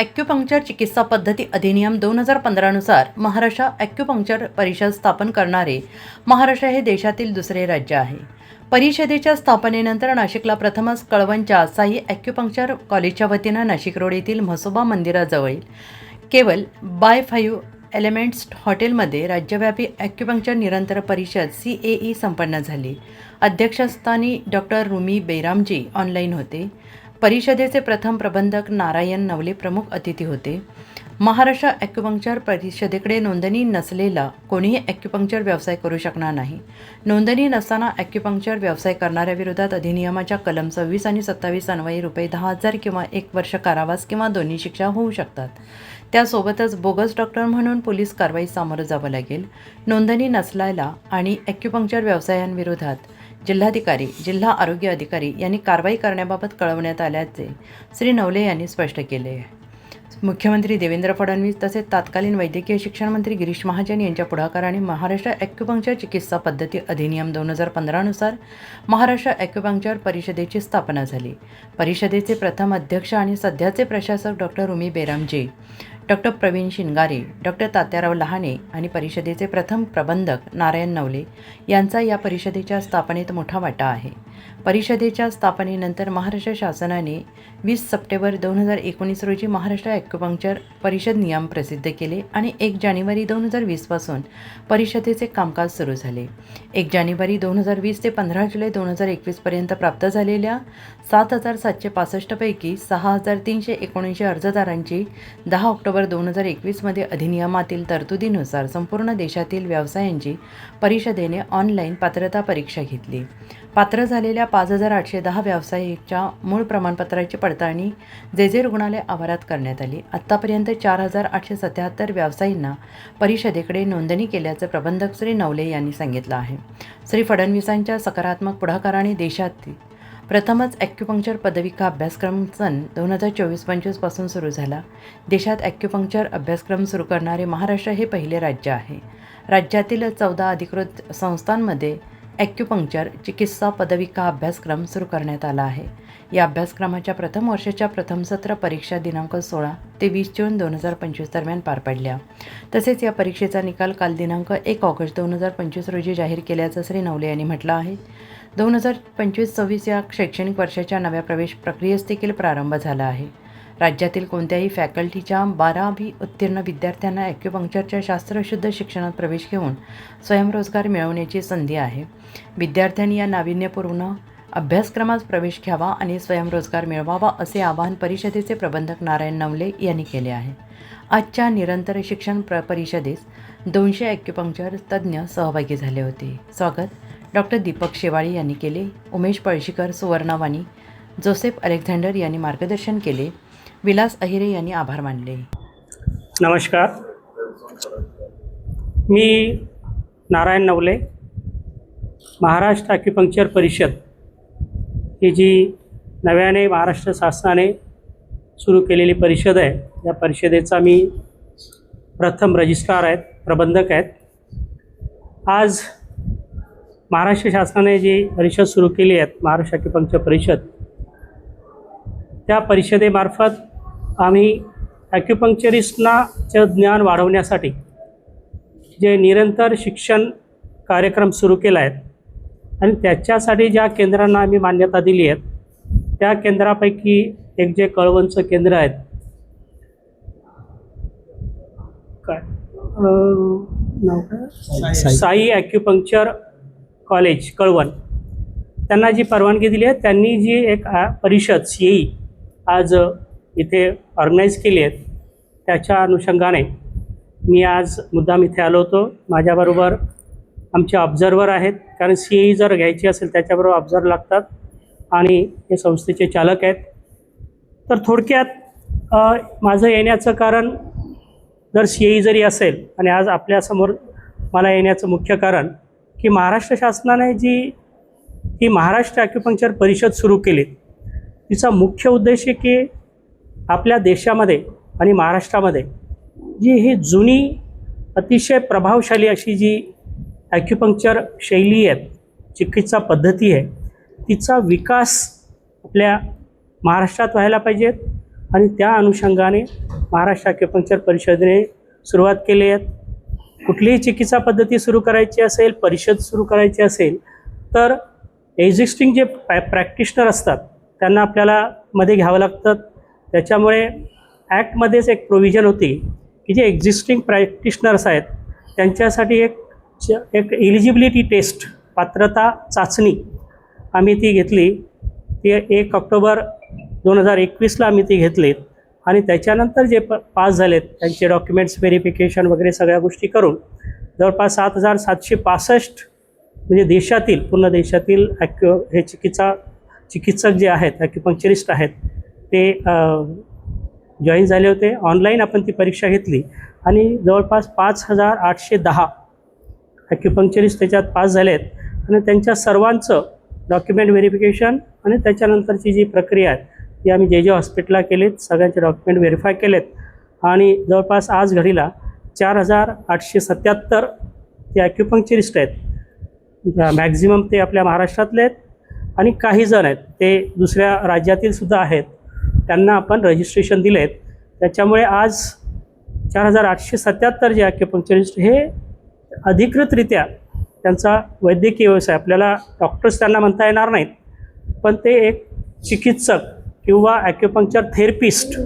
Acupuncture चिकित्सा पद्धती अधिनियम दोन हजार पंधरानुसार महाराष्ट्र ॲक्युपंक्चर परिषद स्थापन करणारे. महाराष्ट्र हे देशातील दुसरे राज्य आहे. परिषदेच्या स्थापनेनंतर नाशिकला प्रथमच कळवणच्या साई ॲक्युपंक्चर कॉलेजच्या वतीनं नाशिक रोड येथील म्हसोबा मंदिराजवळील केवळ बाय फाईव्ह एलिमेंट्स हॉटेलमध्ये राज्यव्यापी ॲक्युपंक्चर निरंतर परिषद सी ए ई संपन्न झाली. अध्यक्षस्थानी डॉक्टर रुमी बेरामजी ऑनलाईन होते. परिषदेचे प्रथम प्रबंधक नारायण नवले प्रमुख अतिथी होते. महाराष्ट्र ॲक्युपंक्चर परिषदेकडे नोंदणी नसलेला कोणीही ॲक्युपंक्चर व्यवसाय करू शकणार नाही. नोंदणी नसताना ॲक्युपंक्चर व्यवसाय करणाऱ्याविरोधात अधिनियमाच्या कलम सव्वीस आणि सत्तावीस अन्वयी रुपये दहा हजार किंवा एक वर्ष कारावास किंवा दोन्ही शिक्षा होऊ शकतात. त्यासोबतच बोगस डॉक्टर म्हणून पोलीस कारवाई सामोरं जावं लागेल. नोंदणी नसलेला आणि ॲक्युपंक्चर व्यवसायांविरोधात जिल्हाधिकारी जिल्हा आरोग्य अधिकारी यांनी कारवाई करण्याबाबत कळवण्यात आल्याचे श्री नवले यांनी स्पष्ट केले. आहे मुख्यमंत्री देवेंद्र फडणवीस तसेच तत्कालीन वैद्यकीय शिक्षण मंत्री गिरीश महाजन यांच्या पुढाकाराने महाराष्ट्र ॲक्युपंक्चर चिकित्सा पद्धती अधिनियम दोन हजार पंधरानुसार महाराष्ट्र ॲक्युपंक्चर परिषदेची स्थापना झाली. परिषदेचे प्रथम अध्यक्ष आणि सध्याचे प्रशासक doctor Umi Beramje doctor Pravin Shingare doctor Tatyarao Lahane आणि परिषदेचे प्रथम प्रबंधक नारायण नवले यांचा या परिषदेच्या स्थापनेत मोठा वाटा आहे. परिषदेच्या स्थापनेनंतर महाराष्ट्र शासनाने वीस सप्टेंबर दोन हजार एकोणीस रोजी महाराष्ट्र ॲक्युपंक्चर परिषद नियम प्रसिद्ध केले आणि एक जानेवारी दोन हजार वीसपासून परिषदेचे कामकाज सुरू झाले. एक जानेवारी दोन हजार वीस ते पंधरा जुलै दोन हजार एकवीसपर्यंत प्राप्त झालेल्या सात हजार सातशे पासष्टपैकी सहा हजार तीनशे एकोणऐंशी अर्जदारांची दहा ऑक्टोबर दोन हजार एकवीसमध्ये अधिनियमातील तरतुदीनुसार संपूर्ण देशातील व्यवसायांची परिषदेने ऑनलाईन पात्रता परीक्षा घेतली. पात्र झालेल्या पाच हजार आठशे दहा व्यावसायिकच्या मूळ प्रमाणपत्राची पडताळणी जे जे रुग्णालय आवारात करण्यात आली. आत्तापर्यंत चार हजार आठशे सत्याहत्तर व्यावसायींना परिषदेकडे नोंदणी केल्याचं प्रबंधक श्री नवले यांनी सांगितलं आहे. श्री फडणवीसांच्या सकारात्मक पुढाकाराने देशातील प्रथमच ॲक्युपंक्चर पदविका अभ्यासक्रम सन दोन हजार चोवीस पंचवीसपासून सुरू झाला. देशात ॲक्युपंक्चर अभ्यासक्रम सुरू करणारे महाराष्ट्र हे पहिले राज्य आहे. राज्यातील चौदा अधिकृत संस्थांमध्ये ॲक्युपंक्चर चिकित्सा पदविका अभ्यासक्रम सुरू करण्यात आला आहे. या अभ्यासक्रमाच्या प्रथम वर्षाच्या प्रथम सत्र परीक्षा दिनांक सोळा ते वीस जून दोन हजार पंचवीस दरम्यान पार पडल्या. तसेच या परीक्षेचा निकाल काल दिनांक एक ऑगस्ट दोन हजार पंचवीस रोजी जाहीर केल्याचं श्री नवले यांनी म्हटलं आहे. दोन हजार पंचवीस सव्वीस या शैक्षणिक वर्षाच्या नव्या प्रवेश प्रक्रियेस देखील प्रारंभ झाला आहे. राज्यातील कोणत्याही फॅकल्टीच्या बारावी उत्तीर्ण विद्यार्थ्यांना ॲक्युपंक्चरच्या शास्त्रशुद्ध शिक्षणात प्रवेश घेऊन स्वयंरोजगार मिळवण्याची संधी आहे. विद्यार्थ्यांनी या नाविन्यपूर्ण अभ्यासक्रमात प्रवेश घ्यावा आणि स्वयंरोजगार मिळवावा असे आवाहन परिषदेचे प्रबंधक नारायण नवले यांनी केले आहे. आजच्या निरंतर शिक्षण प्र परिषदेस दोनशे ॲक्युपंक्चर तज्ज्ञ सहभागी झाले होते. स्वागत. डॉक्टर दीपक शेवाळे यांनी केले. उमेश पळशीकर सुवर्णावानी जोसेफ अलेक्झांडर यांनी मार्गदर्शन केले. विलास अहिरे यांनी आभार मानले. नमस्कार. मी नारायण नवले महाराष्ट्र ॲक्युपंक्चर परिषद ही जी नव्याने महाराष्ट्र शासनाने सुरू केलेली परिषद आहे या परिषदेचा मी प्रथम रजिस्ट्रार आहेत प्रबंधक आहेत. आज महाराष्ट्र शासनाने जी परिषद सुरू केली आहे महाराष्ट्र ॲक्युपंक्चर परिषद त्या परिषदेमार्फत आम्ही ॲक्युपंक्चरिस्टनाचं ज्ञान वाढवण्यासाठी जे निरंतर शिक्षण कार्यक्रम सुरू केला आहे आणि त्याच्यासाठी ज्या केंद्रांना आम्ही मान्यता दिली आहे त्या केंद्रापैकी एक जे कळवणचं केंद्र आहे काय? नाव काय? साई. Acupuncture college Kalwan. त्यांना जी परवानगी दिली आहे त्यांनी जी एक परिषद सी ई आज इथे ऑर्गनाईज केली आहेत. त्याच्या अनुषंगाने मी आज मुद्दाम इथे आलो होतो. माझ्याबरोबर आमचे ऑब्झर्वर आहेत. कारण सी ई जर घ्यायची असेल त्याच्याबरोबर ऑब्झर्व लागतात. आणि हे संस्थेचे चालक आहेत. तर थोडक्यात माझं येण्याचं कारण जर सी ई जरी असेल आणि आज आपल्यासमोर मला येण्याचं मुख्य कारण की महाराष्ट्र शासनाने जी ही महाराष्ट्र ॲक्युपंक्चर परिषद सुरू केली तिचा मुख्य उद्देश आहे की आपल्या देशामध्ये आणि महाराष्ट्रामध्ये जी ही जुनी अतिशय प्रभावशाली अशी जी ॲक्युपंक्चर शैली आहे चिकित्सा पद्धती आहे तिचा विकास आपल्या महाराष्ट्रात व्हायला पाहिजेत आणि त्या अनुषंगाने महाराष्ट्र ॲक्युपंक्चर परिषदेने सुरुवात केली आहेत कुठलीही चिकित्सा पद्धती सुरू करायची असेल परिषद सुरू करायची असेल तर एक्झिस्टिंग जे पॅ प्रॅक्टिशनर असतात त्यांना आपल्याला मध्ये घ्यावं लागतं. त्याच्यामुळे ॲक्टमध्येच एक प्रोव्हिजन होती की जे एक्झिस्टिंग प्रॅक्टिशनर्स आहेत त्यांच्यासाठी एक च- एक एलिजिबिलिटी टेस्ट पात्रता चाचणी आम्ही ती घेतली. ती एक ऑक्टोबर दोन हजार एकवीसला आम्ही ती घेतली आणि त्याच्यानंतर जे प पास झालेत त्यांचे डॉक्युमेंट्स व्हेरिफिकेशन वगैरे सगळ्या गोष्टी करून जवळपास सात हजार सातशे पासष्ट म्हणजे देशातील पूर्ण देशातील ॲक्यु हे चिकित्सा चिकित्सक जे आहेत ॲक्युपंक्चरिस्ट आहेत ते जॉईन झाले होते. ऑनलाईन आपण ती परीक्षा घेतली. आणि जवळपास पाच हजार आठशे दहा ॲक्युपंक्चरिस्ट त्याच्यात पास झाले आहेत आणि त्यांच्या सर्वांचं डॉक्युमेंट व्हेरिफिकेशन आणि त्याच्यानंतरची जी प्रक्रिया आहे ती आम्ही जे जे हॉस्पिटलला केलीत सगळ्यांचे डॉक्युमेंट व्हेरीफाय केलेत. आणि जवळपास आज घडीला चार हजार आठशे सत्याहत्तर ते ॲक्युपंक्चरिस्ट आहेत मॅक्झिमम ते आपल्या महाराष्ट्रातले आहेत. आणि काही जण आहेत ते दुसऱ्या राज्यातील सुद्धा आहेत. त्यांना आपण रजिस्ट्रेशन दिले आहेत त्याच्यामुळे आज चार हजार आठशे सत्याहत्तर जे ॲक्युपंक्चरिस्ट हे अधिकृतरित्या त्यांचा वैद्यकीय व्यवसाय आपल्याला डॉक्टर्स त्यांना म्हणता येणार नाहीत. पण ते एक चिकित्सक किंवा ॲक्युपंक्चर थेरपिस्ट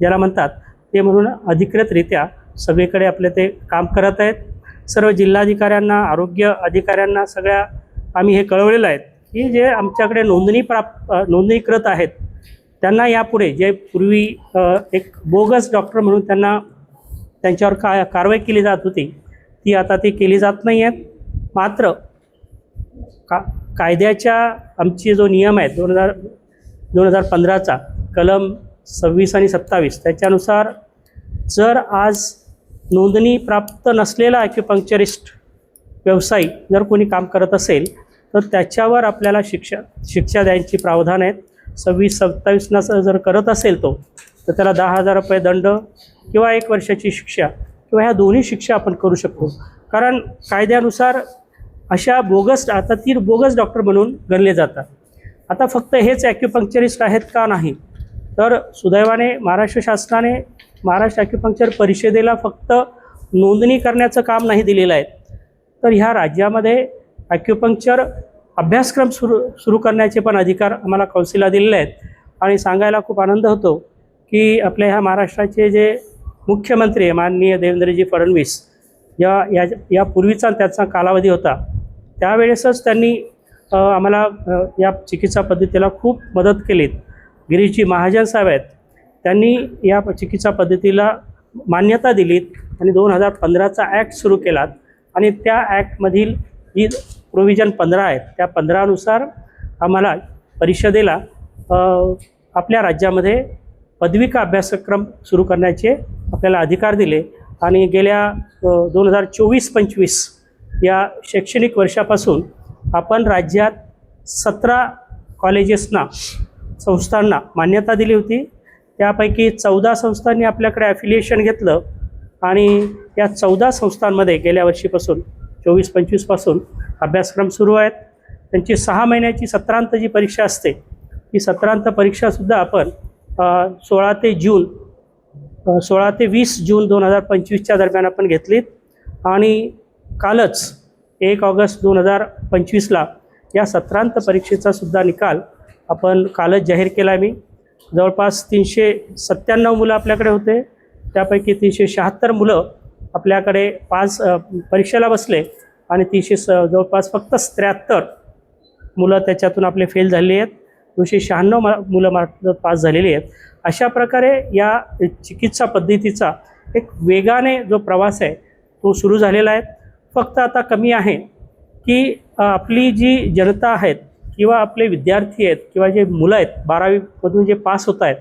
ज्याला म्हणतात ते म्हणून अधिकृतरित्या सगळीकडे आपले ते काम करत आहेत. सर्व जिल्हाधिकाऱ्यांना आरोग्य अधिकाऱ्यांना सगळ्या आम्ही हे कळवलेलं आहे की जे आमच्याकडे नोंदणी प्राप्त नोंदणीकृत आहेत त्यांना यापुढे जे पूर्वी एक बोगस डॉक्टर म्हणून त्यांना त्यांच्यावर का कारवाई केली जात होती ती आता ती केली जात नाही आहेत. मात्र का कायद्याच्या आमचे जो नियम आहेत दोन हजार दोन हजार पंधराचा कलम सव्वीस आणि सत्तावीस त्याच्यानुसार जर आज नोंदणी प्राप्त नसलेला ॲक्युपंक्चरिस्ट व्यवसायी जर कोणी काम करत असेल तर त्याच्यावर आपल्याला शिक्षा शिक्षा द्यायची प्रावधान आहेत. सव्वीस सत्तावीसनं जर करत असेल तो तर त्याला दहा हजार रुपये दंड किंवा एक वर्षाची शिक्षा किंवा ह्या दोन्ही शिक्षा आपण करू शकतो. कारण कायद्यानुसार अशा बोगस आता ती बोगस डॉक्टर म्हणून गणले जातात. आता फक्त हेच ॲक्युपंक्चरिस्ट आहेत का नाही? तर सुदैवाने महाराष्ट्र शासनाने महाराष्ट्र ॲक्युपंक्चर परिषदेला फक्त नोंदणी करण्याचं काम नाही दिलेलं आहे. तर ह्या राज्यामध्ये ॲक्युपंक्चर अभ्यासक्रम सुरू सुरू करण्याचे पण अधिकार आम्हाला कौन्सिलला दिलेले आहेत. आणि सांगायला खूप आनंद होतो की आपल्या ह्या महाराष्ट्राचे जे मुख्यमंत्री आहे माननीय देवेंद्रजी फडणवीस या या यापूर्वीचा त्याचा कालावधी होता. त्यावेळेसच त्यांनी आम्हाला या चिकित्सा पद्धतीला खूप मदत केलीत. गिरीशजी महाजन साहेब आहेत. त्यांनी या चिकित्सा पद्धतीला मान्यता दिलीत आणि दोन हजार पंधराचा ॲक्ट सुरू केलात. आणि त्या ॲक्टमधील जी प्रोव्हिजन पंधरा आहेत. त्या पंधरानुसार आम्हाला परिषदेला आपल्या राज्यामध्ये पदविका अभ्यासक्रम सुरू करण्याचे आपल्याला अधिकार दिले आणि गेल्या दोन हजार चोवीस पंचवीस या शैक्षणिक वर्षापासून आपण राज्यात सतरा कॉलेजेसना संस्थांना मान्यता दिली होती. त्यापैकी चौदा संस्थांनी आपल्याकडे ॲफिलिएशन घेतलं आणि या चौदा संस्थांमध्ये गेल्या वर्षीपासून चोवीस पंचवीसपासून अभ्यासक्रम सुरू आहेत. त्यांची सहा महिन्याची सत्रांत जी परीक्षा असते ती सत्रांत परीक्षासुद्धा आपण सोळा ते जून सोळा ते वीस जून दोन हजार पंचवीसच्या दरम्यान आपण घेतलीत. आणि कालच एक ऑगस्ट दोन हजार पंचवीसला या सत्रांत परीक्षेचा सुद्धा निकाल आपण कालच जाहीर केला मी. जवळपास तीनशे सत्त्याण्णव मुलं आपल्याकडे होते. त्यापैकी तीनशे शहात्तर मुलं आपल्याकडे पास परीक्षेला बसले आणि तीनशे स जवळपास फक्त त्र्याहत्तर मुलं त्याच्यातून आपले फेल झालेली आहेत. दोनशे शहाण्णव मा मुलं मात्र पास झालेली आहेत. अशा प्रकारे या चिकित्सा पद्धतीचा एक वेगाने जो प्रवास आहे तो सुरू झालेला आहे. फक्त आता कमी आहे की आपली जी जनता आहेत किंवा आपले विद्यार्थी आहेत किंवा जे मुलं आहेत बारावीमधून जे पास होत आहेत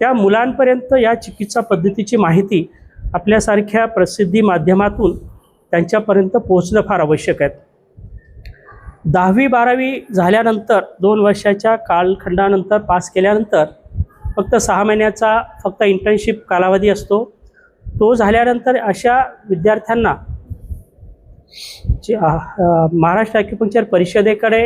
त्या मुलांपर्यंत या चिकित्सा पद्धतीची माहिती आपल्यासारख्या प्रसिद्धी माध्यमातून त्यांच्यापर्यंत पोहोचणं फार आवश्यक आहे. दहावी बारावी झाल्यानंतर दोन वर्षाच्या कालखंडानंतर पास केल्यानंतर फक्त सहा महिन्याचा फक्त इंटर्नशिप कालावधी असतो. तो झाल्यानंतर अशा विद्यार्थ्यांना जे महाराष्ट्र ॲक्युपंक्चर परिषदेकडे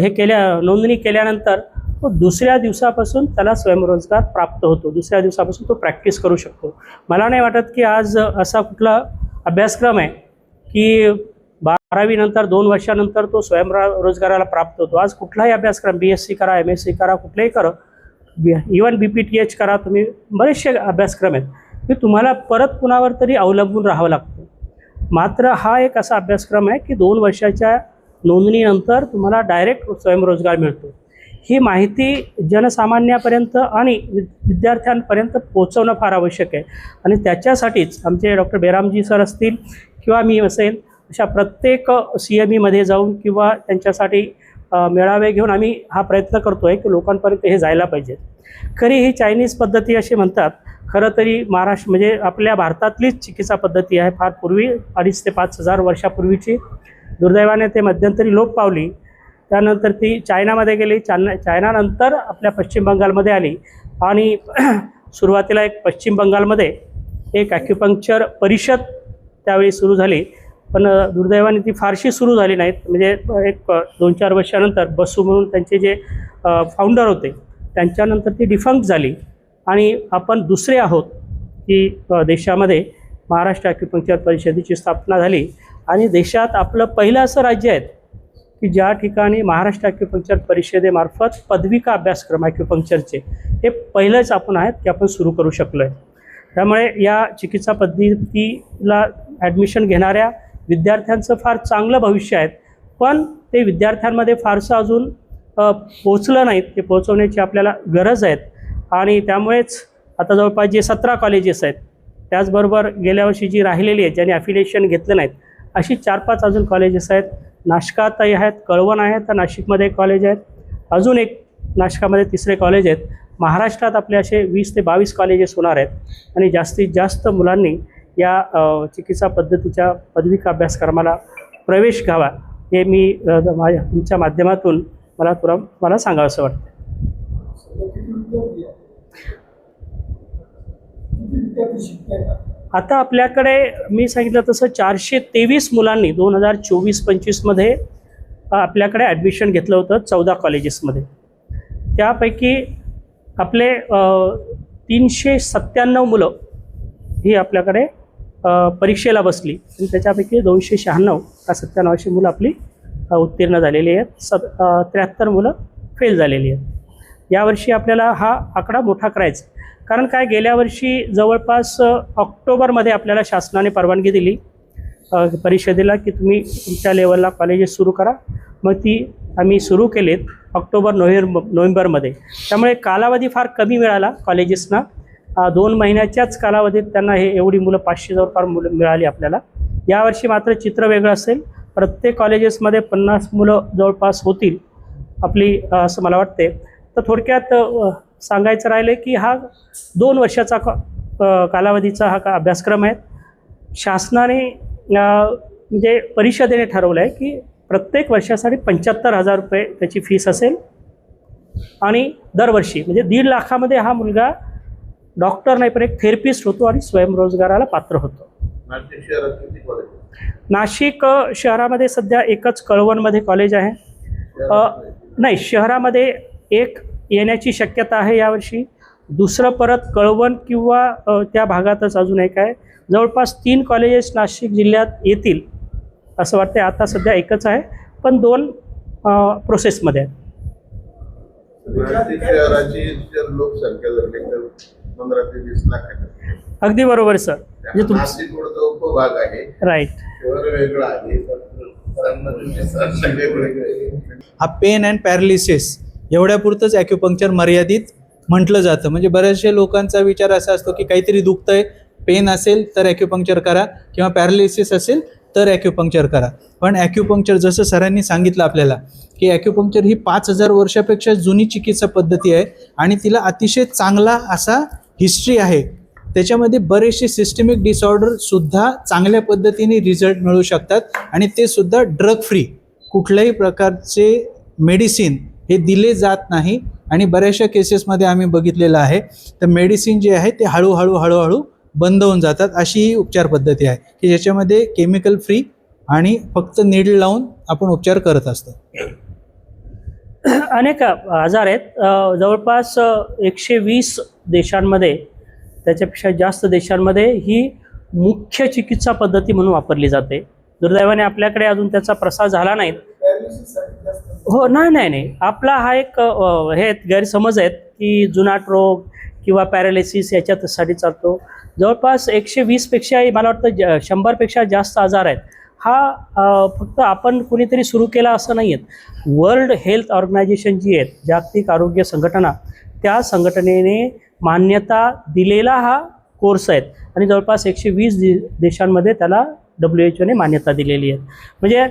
हे केल्या नोंदणी केल्यानंतर तो दुसऱ्या दिवसापासून त्याला स्वयंरोजगार प्राप्त होतो. दुसऱ्या दिवसापासून तो प्रॅक्टिस करू शकतो. मला नाही वाटत की आज असा कुठला अभ्यासक्रम आहे की बारावीनंतर दोन वर्षानंतर तो स्वयंरोजगाराला प्राप्त होतो. आज कुठलाही अभ्यासक्रम बी एस सी करा एम एस सी करा कुठलाही करा even B P T H करा तुम्ही बरेचसे अभ्यासक्रम आहेत की तुम्हाला परत कुणावर तरी अवलंबून राहावं लागतं. मात्र हा एक असा अभ्यासक्रम आहे की दोन वर्षाच्या नोंदणीनंतर तुम्हाला डायरेक्ट स्वयंरोजगार मिळतो. ही माहिती जनसामान्यापर्यंत आणि वि- विद्यार्थ्यांपर्यंत पोहोचवणं फार आवश्यक आहे. आणि त्याच्यासाठीच आमचे डॉक्टर बेरामजी सर असतील किंवा मी असेल अशा प्रत्येक सी एम ईमध्ये जाऊन किंवा त्यांच्यासाठी मेळावे घेऊन आम्ही हा प्रयत्न करतो आहे की लोकांपर्यंत हे जायला पाहिजे. खरी ही चायनीज पद्धती अशी म्हणतात खरं तरी महाराष्ट्र म्हणजे आपल्या भारतातलीच चिकित्सा पद्धती आहे. फार पूर्वी अडीच ते पाच हजार वर्षापूर्वीची दुर्दैवाने ते मध्यंतरी लोप पावली. त्यानंतर ती चायनामध्ये गेली. चायना चायनानंतर आपल्या पश्चिम बंगालमध्ये आली. आणि सुरुवातीला एक पश्चिम बंगालमध्ये एक ॲक्युपंक्चर परिषद त्यावेळी सुरू झाली. पण दुर्दैवाने ती फारशी सुरू झाली नाहीत. म्हणजे एक दोन चार वर्षानंतर बसू म्हणून त्यांचे जे फाउंडर होते त्यांच्यानंतर ती डिफंक्ट झाली. आणि आपण दुसरे आहोत की देशामध्ये महाराष्ट्र ॲक्युपंक्चर परिषदेची स्थापना झाली. आणि देशात आपलं पहिलं असं राज्य आहे की ज्या ठिकाणी महाराष्ट्र ॲक्युपंक्चर परिषदेमार्फत पदविका अभ्यासक्रम ॲक्युपंक्चरचे हे पहिलंच आपण आहेत की आपण सुरू करू शकलो आहे त्यामुळे या चिकित्सा पद्धतीला ॲडमिशन घेणाऱ्या विद्यार्थ्यांचं फार चांगलं भविष्य आहे पण ते विद्यार्थ्यांमध्ये फारसं अजून पोचलं नाहीत. ते पोहोचवण्याची आपल्याला गरज आहेत आणि त्यामुळेच आता जवळपास जे सतरा कॉलेजेस आहेत त्याचबरोबर गेल्या वर्षी जी राहिलेली आहेत ज्यांनी ॲफिलिएशन घेतलं नाहीत अशी चार पाच अजून कॉलेजेस आहेत नाशकातही आहेत कळवण आहे तर नाशिकमध्ये एक कॉलेज आहेत. अजून एक नाशकामध्ये तिसरे कॉलेज आहेत. महाराष्ट्रात आपले असे वीस ते बावीस कॉलेजेस होणार आहेत. आणि जास्तीत जास्त मुलांनी या चिकित्सा पद्धतीच्या पदविका अभ्यासक्रमाला प्रवेश घ्यावा हे मी माझ्या तुमच्या माध्यमातून मला तुला मला सांगावं असं वाटतं आता आपल्याकडे मी सांगितलं तसं चारशे तेवीस मुलांनी दोन हजार चोवीस पंचवीसमध्ये आपल्याकडे ॲडमिशन घेतलं होतं चौदा कॉलेजेसमध्ये त्यापैकी आपले तीनशे सत्त्याण्णव मुलं ही आपल्याकडे परीक्षेला बसली. आणि त्याच्यापैकी दोनशे शहाण्णव का सत्त्याण्णव अशी मुलं आपली उत्तीर्ण झालेली आहेत. सत त्र्याहत्तर मुलं फेल झालेली आहेत. यावर्षी आपल्याला हा आकडा मोठा करायचा कारण काय गेल्या वर्षी जवळपास ऑक्टोबरमध्ये आपल्याला शासनाने परवानगी दिली. परिषदेला की तुम्ही तुमच्या लेवलला कॉलेजेस सुरू करा. मग ती आम्ही सुरू केलेत ऑक्टोबर नोव्हेंबर नोव्हेंबरमध्ये. त्यामुळे कालावधी फार कमी मिळाला कॉलेजेसना. दोन महिन्याच्याच कालावधीत त्यांना हे एवढी मुलं पाचशे जवळपास मुलं मिळाली आपल्याला. यावर्षी मात्र चित्र वेगळं असेल. प्रत्येक कॉलेजेसमध्ये पन्नास मुलं जवळपास होतील आपली असं मला वाटते तर थोडक्यात सांगायचं राहिलं की हा दोन वर्षाचा कालावधीचा हा का अभ्यासक्रम आहे. शासनाने म्हणजे परिषदेने ठरवलं आहे की प्रत्येक वर्षासाठी पंच्याहत्तर हजार रुपये त्याची फीस असेल. आणि दरवर्षी म्हणजे दीड लाखामध्ये हा मुलगा डॉक्टर नाही पण एक थेरपिस्ट होतो आणि स्वयंरोजगाराला पात्र होतो. नाशिक शहरामध्ये सध्या एकच कळवणमध्ये कॉलेज आहे. नाही शहरामध्ये एक येण्याची शक्यता आहे यावर्षी. दुसरं परत कळवण किंवा त्या भागातच अजून एक आहे. जवळपास तीन कॉलेजेस नाशिक जिल्ह्यात येतील असं वाटते आता सध्या एकच आहे पण दोन प्रोसेसमध्ये आहे नाशिक शहराची जर लोकसंख्या धरली तर पंधरा ते वीस लाख आहे. अगदी बरोबर सर. म्हणजे उपभाग आहे राईट शहर वेगळं आहे. सगळे वेगळे. आहे. हा पेन अँड पॅरालिसिस एवढ्यापुरतंच ॲक्युपंक्चर मर्यादित म्हटलं जातं. म्हणजे बऱ्याचशा लोकांचा विचार असा असतो की काहीतरी दुखतंय पेन असेल तर ॲक्युपंक्चर करा किंवा पॅरालिसिस असेल तर ॲक्युपंक्चर करा. पण ॲक्युपंक्चर जसं सरांनी सांगितलं आपल्याला की ॲक्युपंक्चर ही पाच हजार वर्षापेक्षा जुनी चिकित्सा पद्धती आहे आणि तिला अतिशय चांगला असा हिस्ट्री आहे. त्याच्यामध्ये बरेचसे सिस्टमिक डिसऑर्डरसुद्धा चांगल्या पद्धतीने रिझल्ट मिळू शकतात आणि ते सुद्धा ड्रग फ्री कुठल्याही प्रकारचे मेडिसिन हे दिले जात नाही आणि बऱ्याचशा केसेसमध्ये आम्ही बघितलेलं आहे. तर मेडिसिन जे आहे ते हळूहळू हळूहळू बंद होऊन जातात अशी ही उपचार पद्धती आहे की ज्याच्यामध्ये केमिकल फ्री आणि फक्त नीड लावून आपण उपचार करत असतो. अनेक आजार आहेत. जवळपास एकशे वीस देशांमध्ये त्याच्यापेक्षा जास्त देशांमध्ये ही मुख्य चिकित्सा पद्धती म्हणून वापरली जाते. दुर्दैवाने आपल्याकडे अजून त्याचा प्रसार झाला नाही. हो नाही नाही नाही. आपला हा एक हे आहेत, गैरसमज आहेत की जुनाट रोग किंवा पॅरालिसिस याच्यासाठी चालतो. जवळपास एकशे वीसपेक्षाही मला वाटतं ज शंभरपेक्षा जास्त आजार आहेत. हा फक्त आपण कुणीतरी सुरू केला असं नाही आहेत वर्ल्ड हेल्थ ऑर्गनायझेशन जी आहेत जागतिक आरोग्य संघटना त्या संघटनेने मान्यता दिलेला हा कोर्स आहेत. आणि जवळपास एकशे वीस दि देशांमध्ये त्याला डब्ल्यू एच ओने मान्यता दिलेली आहे. म्हणजे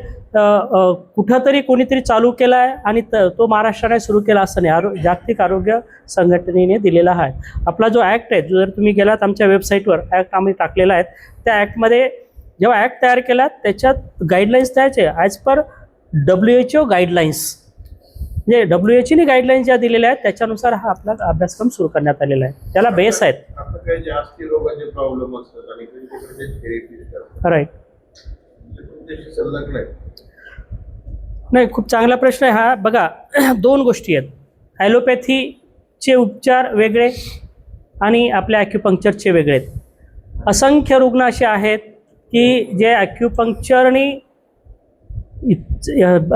कुठंतरी कोणीतरी चालू केला आहे आणि तो महाराष्ट्राने सुरू केला असं नाही. आरो जागतिक आरोग्य संघटनेने दिलेला आहे. आपला जो ॲक्ट आहे जो जर तुम्ही गेलात आमच्या वेबसाईटवर ॲक्ट आम्ही टाकलेला आहे त्या ॲक्टमध्ये जेव्हा ॲक्ट तयार केला त्याच्यात गाईडलाईन्स द्यायचे. As per W H O guidelines म्हणजे डब्ल्यू एच ओने गाईडलाईन्स ज्या दिलेल्या आहेत त्याच्यानुसार हा आपला अभ्यासक्रम सुरू करण्यात आलेला आहे. त्याला बेस आहेत. राईट म्हणजे तुमच्याशी संलग्न आहे नाही खूप चांगला प्रश्न आहे हा. बघा दोन गोष्टी आहेत. ॲलोपॅथीचे उपचार वेगळे आणि आपल्या ॲक्युपंक्चरचे वेगळे आहेत. असंख्य रुग्ण असे आहेत की जे ॲक्युपंक्चरनी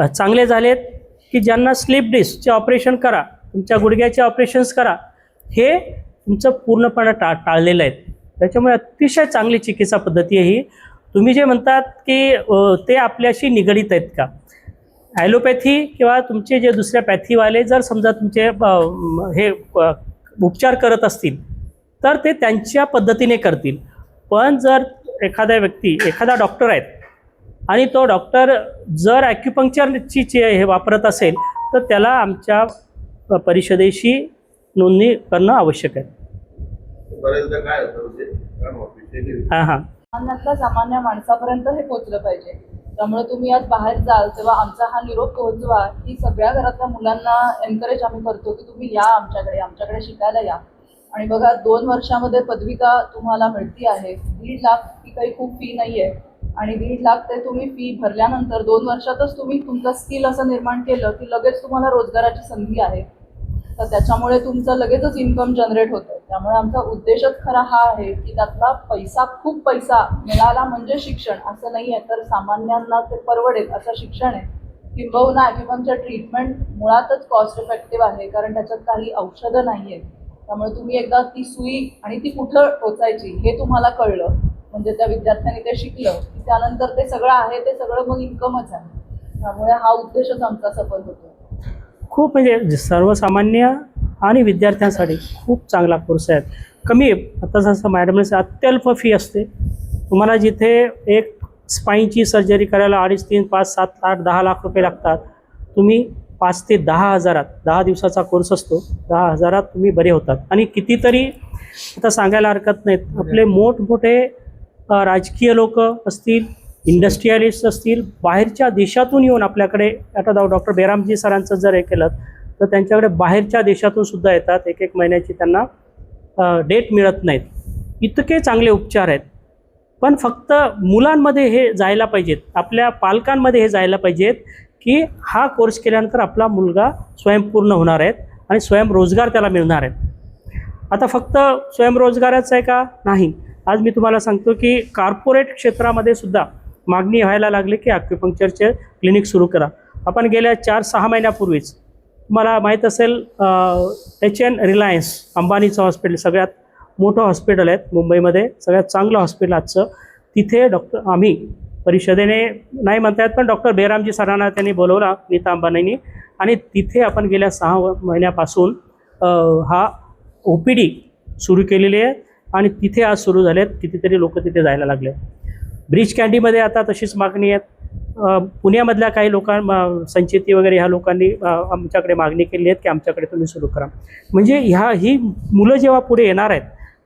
चांगले झालेत की ज्यांना स्लिप डिस्कचे ऑपरेशन करा तुमच्या गुडघ्याचे ऑपरेशन्स करा हे तुमचं पूर्णपणे टा टाळलेलं आहे. त्याच्यामुळे अतिशय चांगली चिकित्सा पद्धती आहे ही. तुम्ही जे म्हणतात की ते आपल्याशी निगडीत आहेत का? ॲलोपॅथी किंवा तुमचे जे दुसऱ्या पॅथीवाले जर समजा तुमचे हे उपचार करत असतील तर ते त्यांच्या पद्धतीने करतील. पण जर एखादा व्यक्ती एखादा डॉक्टर आहेत आणि तो डॉक्टर जर ॲक्युपंक्चरची चे हे वापरत असेल तर त्याला आमच्या परिषदेशी नोंदणी करणं आवश्यक आहे. बऱ्याचदा काय होतं म्हणजे हां हां. सामान्यातल्या सामान्य माणसापर्यंत हे पोचलं पाहिजे. त्यामुळे तुम्ही आज बाहेर जाल तेव्हा आमचा हा निरोप पोहोचवा. की सगळ्या घरातल्या मुलांना एनकरेज आम्ही करतो की तुम्ही या आमच्याकडे आमच्याकडे शिकायला या. आणि बघा दोन वर्षामध्ये पदविका तुम्हाला मिळती आहे. दीड लाख ही काही खूप फी नाही आहे आणि दीड लाख ते तुम्ही फी भरल्यानंतर दोन वर्षातच तुम्ही तुमचं स्किल असं निर्माण केलं की लगेच तुम्हाला रोजगाराची संधी आहे. तर त्याच्यामुळे तुमचं लगेचच इन्कम जनरेट होतं. त्यामुळे आमचा उद्देशच खरा हा आहे की त्यातला पैसा खूप पैसा मिळाला म्हणजे शिक्षण. असं नाही आहे तर सामान्यांना ते परवडेल असं शिक्षण आहे. किंबहुना ॲक्युपंक्चर ट्रीटमेंट मुळातच कॉस्ट इफेक्टिव्ह आहे कारण त्याच्यात काही औषधं नाही आहेत त्यामुळे तुम्ही एकदा ती सुई आणि ती कुठं टोचायची हे तुम्हाला कळलं. म्हणजे त्या विद्यार्थ्यांनी ते शिकलं की त्यानंतर ते सगळं आहे ते सगळं मग इन्कमच आहे. त्यामुळे हा उद्देशच आमचा सफल होतो. खूप म्हणजे सर्वसामान्य आणि विद्यार्थ्यांसाठी खूप चांगला कोर्स आहे. कमी आता जसं मॅडमने अत्यल्प फी असते. तुम्हाला जिथे एक स्पाईनची सर्जरी करायला अडीच तीन पाच सात आठ दहा लाख रुपये लागतात तुम्ही पाच ते दहा हजारात दहा दिवसाचा कोर्स असतो दहा हजारात तुम्ही बरे होतात. आणि कितीतरी आता सांगायला हरकत नाहीत आपले मोठमोठे राजकीय लोक असतील इंडस्ट्रियलिस्ट असतील बाहेरच्या देशातून येऊन आपल्याकडे आता डॉक्टर बेरामजी सरांचं जर हे केलं तर त्यांच्याकडे बाहेरच्या देशातून सुद्धा येतात एक एक महिन्याची त्यांना डेट मिळत नाहीत. इतके चांगले उपचार आहेत. पण फक्त मुलांमध्ये हे जायला पाहिजेत. आपल्या पालकांमध्ये हे जायला पाहिजेत की हा कोर्स केल्यानंतर आपला मुलगा स्वयंपूर्ण होणार आहेत आणि स्वयंरोजगार त्याला मिळणार आहेत आता फक्त स्वयंरोजगारच आहे का? नाही. आज मी तुम्हाला सांगतो की कॉर्पोरेट क्षेत्रामध्ये सुद्धा मागणी व्हायला लागली की ॲक्युपंक्चरचे क्लिनिक सुरू करा. आपण गेल्या चार सहा महिन्यापूर्वीच तुम्हाला माहीत असेल एच एन रिलायन्स अंबानीचं हॉस्पिटल सगळ्यात मोठं हॉस्पिटल आहे मुंबईमध्ये सगळ्यात चांगलं हॉस्पिटल आजचं. तिथे डॉक्टर आम्ही परिषदेने नाही म्हणतायत पण डॉक्टर बेरामजी सरांना त्यांनी बोलवला नीता अंबानींनी. आणि तिथे आपण गेल्या सहा महिन्यापासून हा ओ पी डी सुरू केलेली आहे. आणि तिथे आज सुरू झाले आहेत कितीतरी लोक तिथे जायला लागले. ब्रिज कॅन्डीमध्ये आता तशीच मागणी आहे पुण्यामधल्या काही लोकां म- संचेती वगैरे ह्या लोकांनी आमच्याकडे मागणी केली आहेत की आमच्याकडे तुम्ही सुरू करा. म्हणजे ह्या ही मुलं जेव्हा पुढे येणार आहेत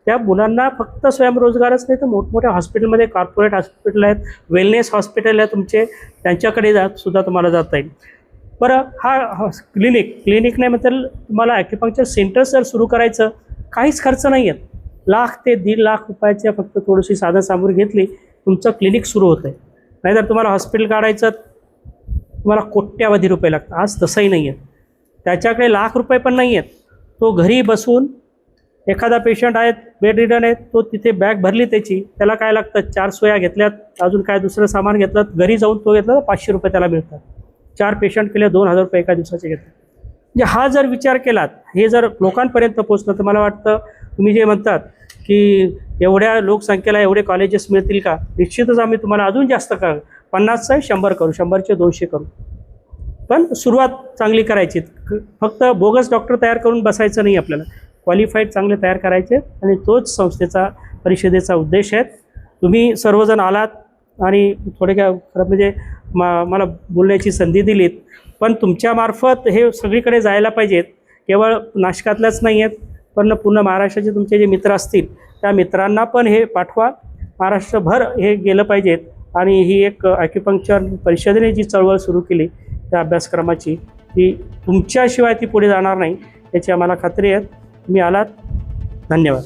त्या मुलांना फक्त स्वयंरोजगारच नाही तर मोठमोठ्या हॉस्पिटलमध्ये कॉर्पोरेट हॉस्पिटल आहेत वेलनेस हॉस्पिटल आहे तुमचे त्यांच्याकडे जात सुद्धा तुम्हाला जाता येईल. बरं हा क्लिनिक क्लिनिक नाही म्हणजे तुम्हाला ॲक्युपंक्चर सेंटर जर सुरू करायचं काहीच खर्च नाही आहेत लाख ते दीड लाख रुपयाच्या फक्त थोडीशी साधन सामुग्री घेतली. तुमचं क्लिनिक सुरू होतं आहे नाहीतर तुम्हाला हॉस्पिटल काढायचं तुम्हाला कोट्यावधी रुपये लागतात. आज तसंही नाही आहे त्याच्याकडे लाख रुपये पण नाही आहेत तो घरी बसून एखादा पेशंट आहेत बेड रिडन आहेत तो तिथे बॅग भरली त्याची. त्याला काय लागतं? चार सोया घेतल्यात अजून काय दुसरं सामान घेतलं घरी जाऊन तो घेतला तर पाचशे रुपये त्याला मिळतात. चार पेशंट केले दोन हजार रुपये एका दिवसाचे घेतात म्हणजे हा जर विचार केलात हे जर लोकांपर्यंत पोचलं तर मला वाटतं तुम्ही जे म्हणतात की एवढ्या लोकसंख्येला एवढे कॉलेजेस मिळतील का? निश्चितच आम्ही तुम्हाला अजून जास्त का पन्नासचा शंभर करू शंभरचे दोनशे करू. पण सुरुवात चांगली करायची. फक्त बोगस डॉक्टर तयार करून बसायचं नाही आपल्याला. क्वालिफाईड चांगले तयार करायचे आणि तोच संस्थेचा परिषदेचा उद्देश आहे. तुम्ही सर्वजण आलात आणि थोडे काय खरं म्हणजे मा मला बोलण्याची संधी दिलीत. पण तुमच्यामार्फत हे सगळीकडे जायला पाहिजेत. केवळ नाशिकातल्याच नाही आहेत पण पूर्ण महाराष्ट्राचे तुमचे जे मित्र असतील त्या मित्रांना पण हे पाठवा. महाराष्ट्रभर हे गेलं पाहिजेत आणि ही एक ॲक्युपंक्चर परिषदेने जी चळवळ सुरू केली त्या अभ्यासक्रमाची ती तुमच्याशिवाय ती पुढे जाणार नाही याची आम्हाला खात्री आहे तुम्ही आलात. धन्यवाद.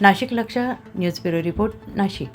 नाशिक लक्ष न्यूज ब्युरो रिपोर्ट नाशिक.